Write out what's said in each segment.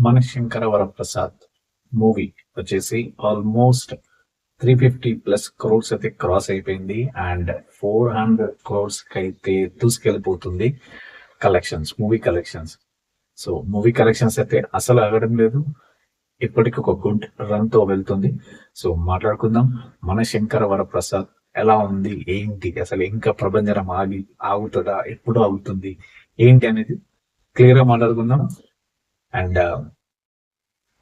మన వరప్రసాద్ మూవీ వచ్చేసి almost three fifty plus crores అయితే క్రాస్ అయిపోయింది అండ్ ఫోర్ హండ్రెడ్ క్రోర్స్ అయితే దూసుకెళ్ళిపోతుంది collections movie collections. So movie collections అయితే అసలు ఆగడం లేదు. ఇప్పటికి ఒక గుడ్ రన్తో వెళ్తుంది. సో మాట్లాడుకుందాం. మన శంకర వరప్రసాద్ ఎలా ఉంది? ఏంటి? అసలు ఇంకా ప్రభంజనం ఆగి ఆగుతుందా? ఎప్పుడు ఆగుతుంది? ఏంటి అనేది క్లియర్గా మాట్లాడుకుందాం. అండ్ uh,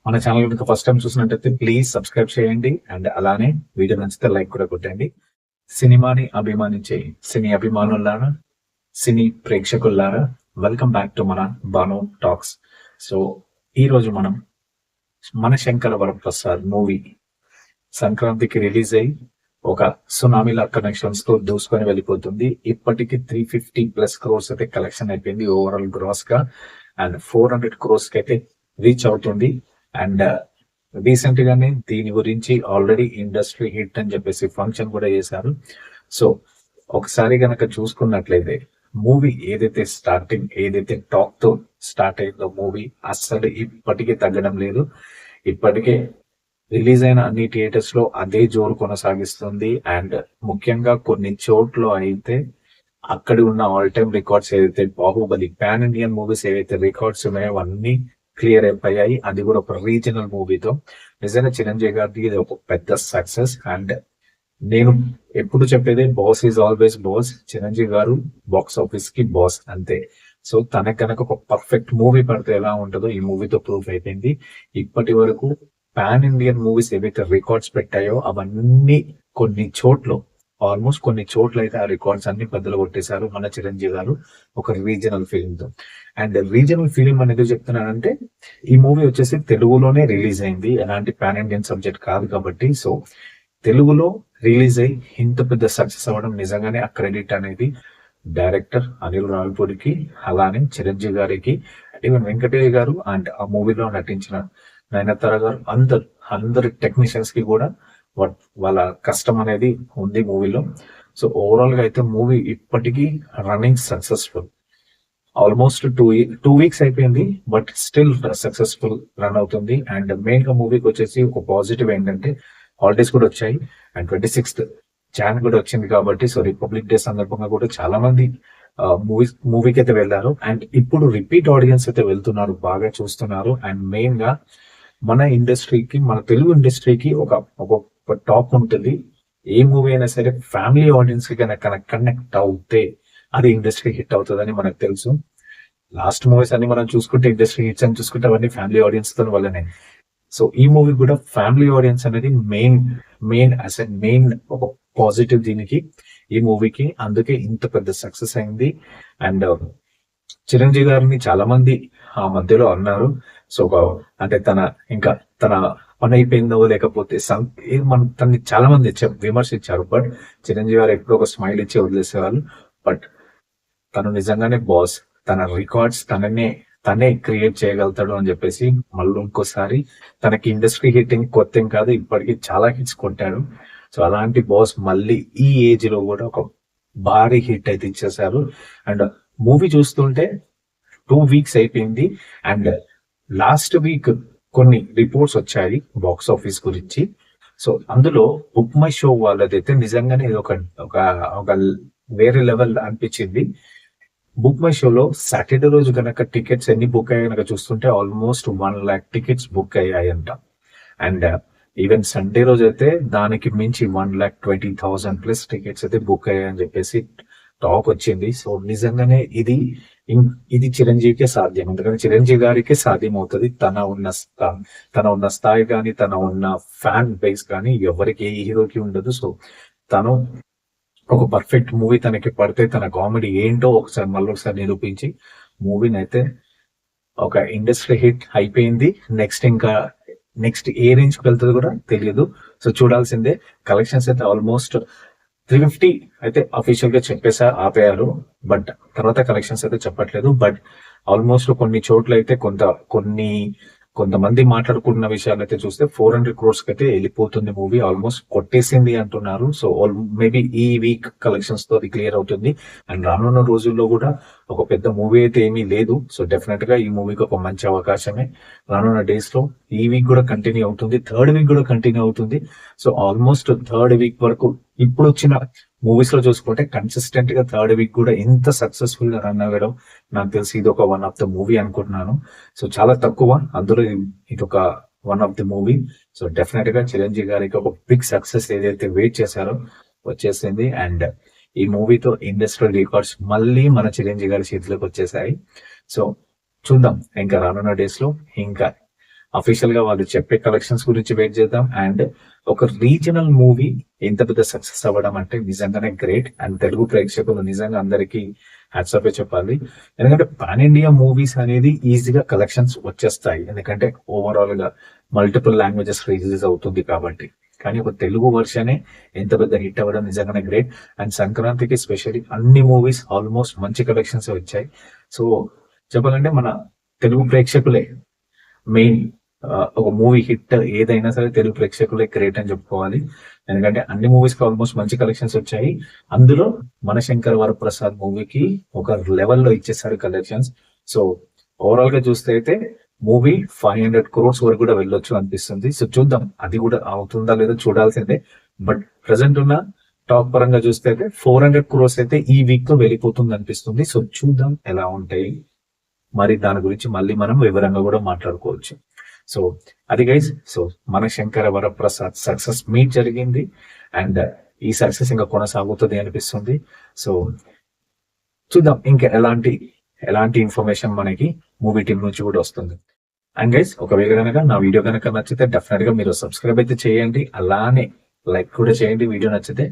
మన ఛానల్ కనుక ఫస్ట్ టైం చూసినట్టయితే ప్లీజ్ సబ్స్క్రైబ్ చేయండి. అండ్ అలానే వీడియో నచ్చితే లైక్ కూడా కొట్టండి. సినిమాని అభిమానించే సినీ అభిమానులారా సినీ ప్రేక్షకులారా వెల్కమ్ బ్యాక్ టు మన బాను టాక్స్ సో ఈ రోజు మనం మన శంకర వరప్రసాద్ మూవీ సంక్రాంతికి రిలీజ్ అయ్యి ఒక సునామీల కనెక్షన్స్తో దూసుకొని వెళ్ళిపోతుంది. ఇప్పటికి త్రీ ఫిఫ్టీ ప్లస్ క్రోర్స్ అయితే కలెక్షన్ అయిపోయింది ఓవరాల్ గ్రాస్గా. అండ్ ఫోర్ హండ్రెడ్ క్రోర్స్కి అయితే రీచ్ అవుతుంది. అండ్ uh, రీసెంట్ గానే దీని గురించి ఆల్రెడీ ఇండస్ట్రీ హిట్ అని చెప్పేసి ఫంక్షన్ కూడా చేశారు. సో ఒకసారి గనక చూసుకున్నట్లయితే మూవీ ఏదైతే స్టార్టింగ్ ఏదైతే టాక్తో స్టార్ట్ అయిందో మూవీ అస్సలు ఇప్పటికీ తగ్గడం లేదు. ఇప్పటికే రిలీజ్ అయిన అన్ని థియేటర్స్లో అదే జోరు కొనసాగిస్తుంది. అండ్ ముఖ్యంగా కొన్ని చోట్ల అయితే అక్కడ ఉన్న ఆల్ టైమ్ రికార్డ్స్ ఏదైతే బాహుబలి పాన్ ఇండియన్ మూవీస్ ఏవైతే రికార్డ్స్ ఉన్నాయో అవన్నీ క్లియర్ అయిపోయాయి. అది కూడా ఒక రీజనల్ మూవీతో నిజంగా చిరంజీవి గారికి ఇది ఒక పెద్ద సక్సెస్ అండ్ నేను ఎప్పుడు చెప్పేది boss is always boss Chiranjeevi garu box ఆఫీస్కి బాస్ అంతే. సో తనకు కనుక ఒక పర్ఫెక్ట్ మూవీ పడితే ఎలా ఉంటుందో ఈ మూవీతో ప్రూఫ్ అయిపోయింది. ఇప్పటి వరకు పాన్ ఇండియన్ మూవీస్ ఏవైతే రికార్డ్స్ పెట్టాయో అవన్నీ కొన్ని చోట్ల ఆల్మోస్ట్ కొన్ని చోట్ల అయితే ఆ రికార్డ్స్ అన్ని పెద్దలు కొట్టేశారు మన చిరంజీవి గారు ఒక రీజనల్ ఫిలిం తో అండ్ రీజనల్ ఫిలిం అనేది చెప్తున్నానంటే ఈ మూవీ వచ్చేసి తెలుగులోనే రిలీజ్ అయింది. ఎలాంటి పాన్ ఇండియన్ సబ్జెక్ట్ కాదు కాబట్టి సో తెలుగులో రిలీజ్ అయ్యి ఇంత పెద్ద సక్సెస్ అవ్వడం నిజంగానే ఆ క్రెడిట్ అనేది డైరెక్టర్ అనిల్ రావిపూడికి అలానే చిరంజీవి గారికి ఈవెన్ వెంకటేష్ గారు అండ్ ఆ మూవీలో నటించిన నయనతార గారు అందరు అందరి టెక్నీషియన్స్కి కూడా వాళ్ళ కష్టం అనేది ఉంది మూవీలో. సో ఓవరాల్గా అయితే మూవీ ఇప్పటికీ running successful almost two two weeks అయిపోయింది బట్ స్టిల్ సక్సెస్ఫుల్ రన్ అవుతుంది. అండ్ మెయిన్గా మూవీకి వచ్చేసి ఒక పాజిటివ్ ఏంటంటే హాలిడేస్ కూడా వచ్చాయి. అండ్ ట్వంటీ సిక్స్త్ జాన్ కూడా వచ్చింది కాబట్టి సో రిపబ్లిక్ డే సందర్భంగా కూడా చాలా మంది మూవీస్ మూవీకి అయితే వెళ్ళారు అండ్ ఇప్పుడు రిపీట్ ఆడియన్స్ అయితే వెళ్తున్నారు బాగా చూస్తున్నారు. అండ్ మెయిన్గా మన ఇండస్ట్రీకి మన తెలుగు ఇండస్ట్రీకి ఒక ఒక టాప్ ఉంటుంది. ఏ మూవీ అయినా సరే ఫ్యామిలీ ఆడియన్స్కి కనుక కనెక్ట్ అవుతే అది ఇండస్ట్రీ హిట్ అవుతుందని మనకు తెలుసు. లాస్ట్ మూవీస్ అన్ని మనం చూసుకుంటే ఇండస్ట్రీ హిట్స్ అని చూసుకుంటే అవన్నీ ఫ్యామిలీ ఆడియన్స్తో వల్లనే. సో ఈ మూవీ కూడా ఫ్యామిలీ ఆడియన్స్ అనేది మెయిన్ మెయిన్ అస్ మెయిన్ ఒక పాజిటివ్ దీనికి ఈ మూవీకి. అందుకే ఇంత పెద్ద సక్సెస్ అయింది. అండ్ చిరంజీవి గారిని చాలా మంది ఆ మధ్యలో అన్నారు. సో అంటే తన ఇంకా తన పని అయిపోయిందో లేకపోతే some- మన తనని చాలా మంది విమర్శించారు. బట్ చిరంజీవి గారు ఎప్పుడో ఒక స్మైల్ ఇచ్చి వదిలేసేవాళ్ళు. బట్ తను నిజంగానే బాస్. తన రికార్డ్స్ తననే తనే క్రియేట్ చేయగలుగుతాడు అని చెప్పేసి మళ్ళీ ఇంకోసారి తనకి ఇండస్ట్రీ హిట్టింగ్ కొత్త కాదు ఇప్పటికీ చాలా హిట్స్ కొట్టాడు. సో అలాంటి బాస్ మళ్ళీ ఈ ఏజ్లో కూడా ఒక భారీ హిట్ అయితే ఇచ్చేసారు అండ్ మూవీ చూస్తుంటే టూ వీక్స్ అయిపోయింది. అండ్ లాస్ట్ వీక్ కొన్ని రిపోర్ట్స్ వచ్చాయి బాక్స్ ఆఫీస్ గురించి. సో అందులో బుక్ మై షో వాళ్ళదైతే నిజంగానే ఇది ఒక ఒక ఒక వేరే లెవెల్ అనిపించింది. బుక్ మై షోలో సాటర్డే రోజు కనుక టికెట్స్ ఎన్ని బుక్ అయ్యాయి కనుక చూస్తుంటే almost one lakh tickets book అయ్యాయంట. And even Sunday రోజు అయితే దానికి మించి one lakh twenty thousand plus tickets అయితే బుక్ అయ్యాయని చెప్పేసి టాక్ వచ్చింది. సో నిజంగానే ఇది ఇది చిరంజీవికే సాధ్యం. ఎందుకంటే చిరంజీవి గారికి సాధ్యం అవుతుంది తన ఉన్న తన ఉన్న స్థాయి కానీ తన ఉన్న ఫ్యాన్ బేస్ కానీ ఎవరికి ఏ హీరోకి ఉండదు. సో తను ఒక పర్ఫెక్ట్ మూవీ తనకి పడితే తన కామెడీ ఏంటో ఒకసారి మళ్ళీ ఒకసారి నిరూపించి మూవీని అయితే ఒక ఇండస్ట్రీ హిట్ అయిపోయింది. నెక్స్ట్ ఇంకా నెక్స్ట్ ఏ రేంజ్కి వెళ్తుంది కూడా తెలియదు సో చూడాల్సిందే. కలెక్షన్స్ అయితే ఆల్మోస్ట్ త్రీ ఫిఫ్టీ అయితే అఫీషియల్గా చెప్పేసా ఆపేయారు. బట్ తర్వాత కలెక్షన్స్ అయితే చెప్పట్లేదు. బట్ ఆల్మోస్ట్ కొన్ని చోట్ల అయితే కొంత కొన్ని కొంతమంది మాట్లాడుకున్న విషయాలు అయితే చూస్తే ఫోర్ హండ్రెడ్ క్రోర్స్ అయితే వెళ్ళిపోతుంది మూవీ ఆల్మోస్ట్ కొట్టేసింది అంటున్నారు. సో మేబీ ఈ వీక్ కలెక్షన్స్తో అది క్లియర్ అవుతుంది. అండ్ రానున్న రోజుల్లో కూడా ఒక పెద్ద మూవీ అయితే ఏమీ లేదు. సో డెఫినెట్గా ఈ మూవీకి ఒక మంచి అవకాశమే. రానున్న డేస్లో ఈ వీక్ కూడా కంటిన్యూ అవుతుంది. థర్డ్ వీక్ కూడా కంటిన్యూ అవుతుంది. సో ఆల్మోస్ట్ థర్డ్ వీక్ వరకు ఇప్పుడు వచ్చిన మూవీస్లో చూసుకుంటే కన్సిస్టెంట్గా థర్డ్ వీక్ కూడా ఎంత సక్సెస్ఫుల్గా రన్ అవ్వడం నాకు తెలిసి ఇది ఒక వన్ ఆఫ్ ద మూవీ అనుకుంటున్నాను. సో చాలా తక్కువ. అందులో ఇది- ఒక one of the movie so డెఫినెట్గా చిరంజీవి గారికి ఒక బిగ్ సక్సెస్ ఏదైతే వెయిట్ చేశారో వచ్చేసింది. అండ్ ఈ మూవీతో ఇండస్ట్రియల్ రికార్డ్స్ మళ్ళీ మన చిరంజీవి గారి చేతిలోకి వచ్చేసాయి. సో చూద్దాం. ఇంకా రానున్న డేస్లో ఇంకా అఫీషియల్గా వాళ్ళు చెప్పే కలెక్షన్స్ గురించి వెయిట్ చేద్దాం. అండ్ ఒక రీజనల్ మూవీ ఎంత పెద్ద సక్సెస్ అవ్వడం అంటే నిజంగానే గ్రేట్ అండ్ తెలుగు ప్రేక్షకులు నిజంగా అందరికీ హ్యాట్సాపే చెప్పాలి. ఎందుకంటే పాన్ ఇండియా మూవీస్ అనేది ఈజీగా కలెక్షన్స్ వచ్చేస్తాయి. ఎందుకంటే ఓవరాల్గా మల్టిపుల్ లాంగ్వేజెస్ రిలీజ్ అవుతుంది కాబట్టి. కానీ ఒక తెలుగు వర్షనే ఎంత పెద్ద హిట్ అవ్వడం నిజంగానే గ్రేట్ అండ్ సంక్రాంతికి స్పెషల్లీ అన్ని మూవీస్ ఆల్మోస్ట్ మంచి కలెక్షన్స్ వచ్చాయి. సో చెప్పాలంటే మన తెలుగు ప్రేక్షకులే మెయిన్ ఒక మూవీ హిట్ ఏదైనా సరే తెలుగు ప్రేక్షకులే గ్రేట్ అని చెప్పుకోవాలి. ఎందుకంటే అన్ని మూవీస్కి ఆల్మోస్ట్ మంచి కలెక్షన్స్ వచ్చాయి. అందులో మన శంకర్ వరప్రసాద్ మూవీకి ఒక లెవెల్లో ఇచ్చేసారు కలెక్షన్స్ సో ఓవరాల్గా చూస్తే అయితే మూవీ ఫైవ్ హండ్రెడ్ క్రోర్స్ వరకు కూడా వెళ్ళొచ్చు అనిపిస్తుంది. సో చూద్దాం. అది కూడా అవుతుందా లేదో చూడాల్సిందే. బట్ ప్రజెంట్ ఉన్న టాక్ పరంగా చూస్తే అయితే ఫోర్ హండ్రెడ్ క్రోర్స్ అయితే ఈ వీక్లో వెళ్ళిపోతుంది అనిపిస్తుంది. సో చూద్దాం ఎలా ఉంటాయి. మరి దాని గురించి మళ్ళీ మనం వివరంగా కూడా మాట్లాడుకోవచ్చు. సో అది గైస్ సో మన శంకర వరప్రసాద్ సక్సెస్ మీట్ జరిగింది. అండ్ uh, ఈ సక్సెస్ ఇంకా కొనసాగుతుంది అనిపిస్తుంది. సో చూద్దాం ఇంకా ఎలాంటి ఎలాంటి ఇన్ఫర్మేషన్ మనకి మూవీ టీం నుంచి కూడా వస్తుంది. అండ్ గైస్ ఒకవేళ కనుక నా వీడియో కనుక నచ్చితే డెఫినెట్గా మీరు సబ్స్క్రైబ్ అయితే చేయండి. అలానే లైక్ కూడా చేయండి వీడియో నచ్చితే.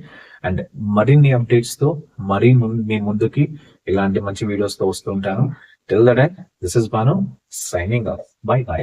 అండ్ మరిన్ని అప్డేట్స్తో మరీ మీ ముందుకి ఇలాంటి మంచి వీడియోస్తో వస్తూ ఉంటాను. Till the time this is Banu signing off bye bye